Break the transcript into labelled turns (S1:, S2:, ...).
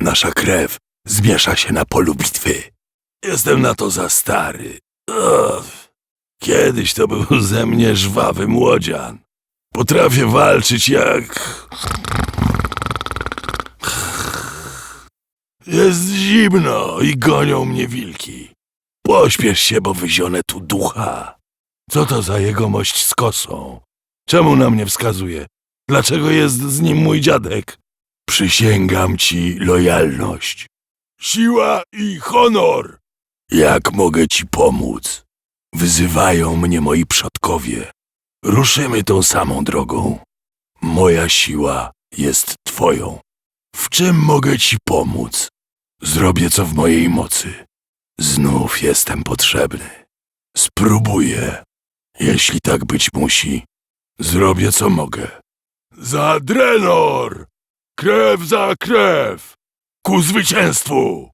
S1: Nasza krew zmiesza się na polu bitwy. Jestem na to za stary. Uff. Kiedyś to był ze mnie żwawy młodzian. Potrafię walczyć jak... Jest zimno i gonią mnie wilki. Pośpiesz się, bo wyzionę tu ducha. Co to za jegomość z kosą? Czemu na mnie wskazuje? Dlaczego jest z nim mój dziadek? Przysięgam ci lojalność. Siła i honor. Jak mogę ci pomóc? Wyzywają mnie moi przodkowie. Ruszymy tą samą drogą. Moja siła jest twoją. W czym mogę ci pomóc? Zrobię co w mojej mocy. Znów jestem potrzebny. Spróbuję. Jeśli tak być musi, zrobię co mogę. Za Drenor! Krew za krew! Ku zwycięstwu!